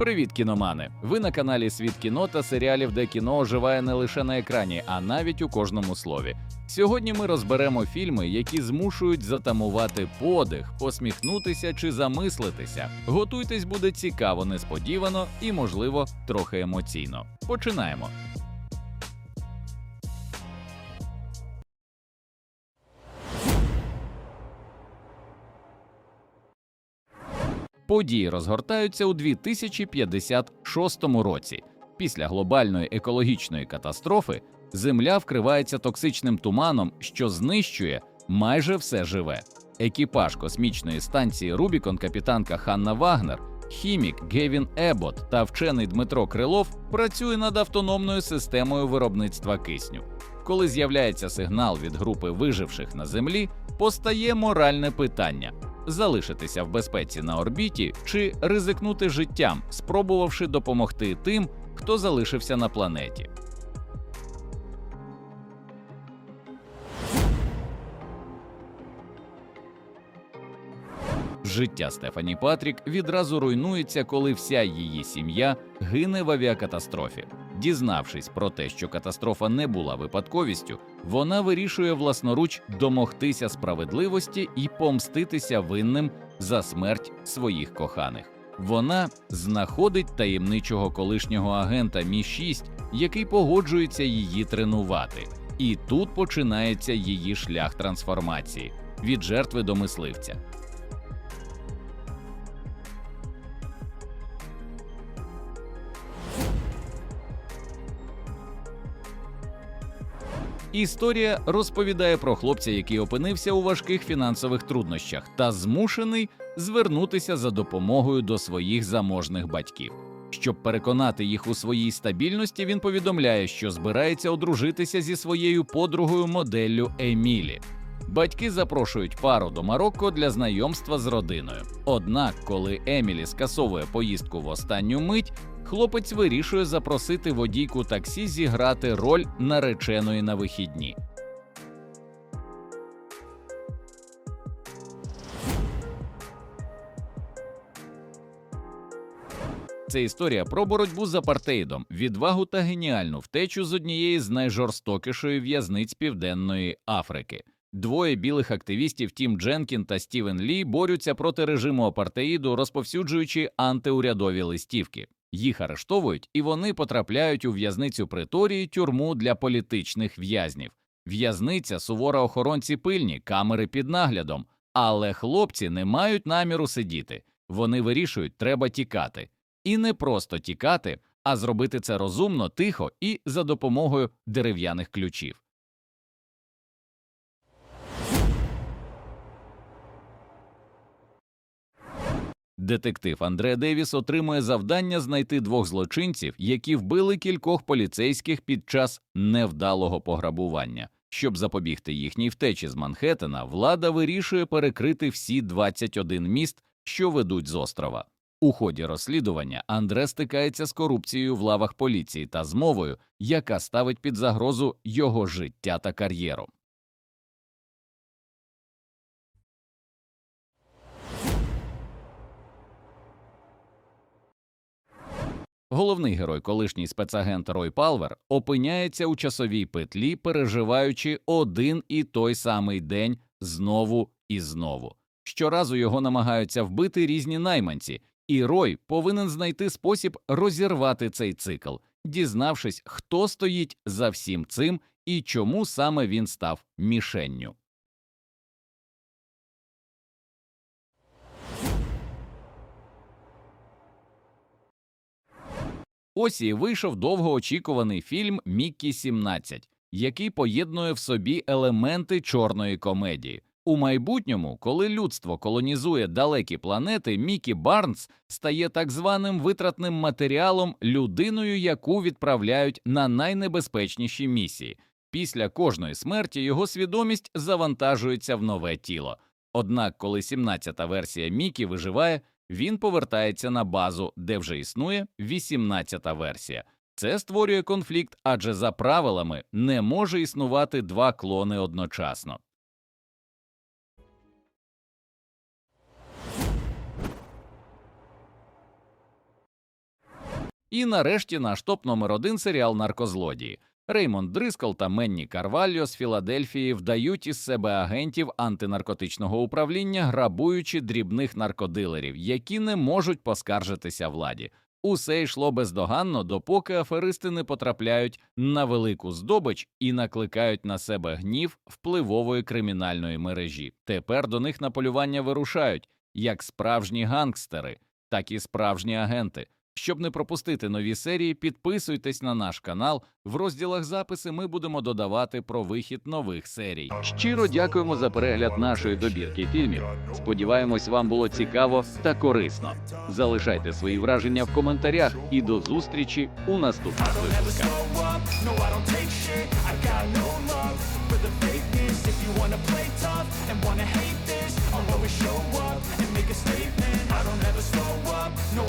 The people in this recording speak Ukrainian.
Привіт, кіномани! Ви на каналі Світ кіно та серіалів, де кіно оживає не лише на екрані, а навіть у кожному слові. Сьогодні ми розберемо фільми, які змушують затамувати подих, посміхнутися чи замислитися. Готуйтесь, буде цікаво, несподівано і, можливо, трохи емоційно. Починаємо. Події розгортаються у 2056 році. Після глобальної екологічної катастрофи Земля вкривається токсичним туманом, що знищує майже все живе. Екіпаж космічної станції Рубікон, капітанка Ханна Вагнер, хімік Гевін Ебот та вчений Дмитро Крилов працює над автономною системою виробництва кисню. Коли з'являється сигнал від групи виживших на землі, постає моральне питання: залишитися в безпеці на орбіті чи ризикнути життям, спробувавши допомогти тим, хто залишився на планеті. Життя Стефані Патрік відразу руйнується, коли вся її сім'я гине в авіакатастрофі. Дізнавшись про те, що катастрофа не була випадковістю, вона вирішує власноруч домогтися справедливості і помститися винним за смерть своїх коханих. Вона знаходить таємничого колишнього агента Мі 6 який погоджується її тренувати. І тут починається її шлях трансформації від жертви до мисливця. Історія розповідає про хлопця, який опинився у важких фінансових труднощах та змушений звернутися за допомогою до своїх заможних батьків. Щоб переконати їх у своїй стабільності, він повідомляє, що збирається одружитися зі своєю подругою моделлю Емілі. Батьки запрошують пару до Марокко для знайомства з родиною. Однак, коли Емілі скасовує поїздку в останню мить, хлопець вирішує запросити водійку таксі зіграти роль нареченої на вихідні. Це історія про боротьбу з апартеїдом, відвагу та геніальну втечу з однієї з найжорстокішої в'язниць Південної Африки. Двоє білих активістів Тім Дженкін та Стівен Лі борються проти режиму апартеїду, розповсюджуючи антиурядові листівки. Їх арештовують, і вони потрапляють у в'язницю приторії тюрму для політичних в'язнів. В'язниця сувора охоронці пильні, камери під наглядом. Але хлопці не мають наміру сидіти. Вони вирішують, треба тікати. І не просто тікати, а зробити це розумно, тихо і за допомогою дерев'яних ключів. Детектив Андре Девіс отримує завдання знайти двох злочинців, які вбили кількох поліцейських під час невдалого пограбування. Щоб запобігти їхній втечі з Манхеттена, влада вирішує перекрити всі 21 міст, що ведуть з острова. У ході розслідування Андре стикається з корупцією в лавах поліції та змовою, яка ставить під загрозу його життя та кар'єру. Головний герой, колишній спецагент Рой Палвер, опиняється у часовій петлі, переживаючи один і той самий день знову і знову. Щоразу його намагаються вбити різні найманці, і Рой повинен знайти спосіб розірвати цей цикл, дізнавшись, хто стоїть за всім цим і чому саме він став мішенню. Ось і вийшов довгоочікуваний фільм Міккі 17, який поєднує в собі елементи чорної комедії. У майбутньому, коли людство колонізує далекі планети, Мікі Барнс стає так званим витратним матеріалом, людиною, яку відправляють на найнебезпечніші місії. Після кожної смерті його свідомість завантажується в нове тіло. Однак, коли 17-та версія Мікі виживає, він повертається на базу, де вже існує 18-та версія. Це створює конфлікт, адже за правилами не може існувати два клони одночасно. І нарешті наш топ номер один серіал Наркозлодії. Реймонд Дрискл та Менні Карвальо з Філадельфії вдають із себе агентів антинаркотичного управління, грабуючи дрібних наркодилерів, які не можуть поскаржитися владі. Усе йшло бездоганно, допоки аферисти не потрапляють на велику здобич і накликають на себе гнів впливової кримінальної мережі. Тепер до них на полювання вирушають як справжні гангстери, так і справжні агенти. Щоб не пропустити нові серії, підписуйтесь на наш канал. В розділах записи ми будемо додавати про вихід нових серій. Щиро дякуємо за перегляд нашої добірки фільмів. Сподіваємось, вам було цікаво та корисно. Залишайте свої враження в коментарях і до зустрічі у наступних випусках.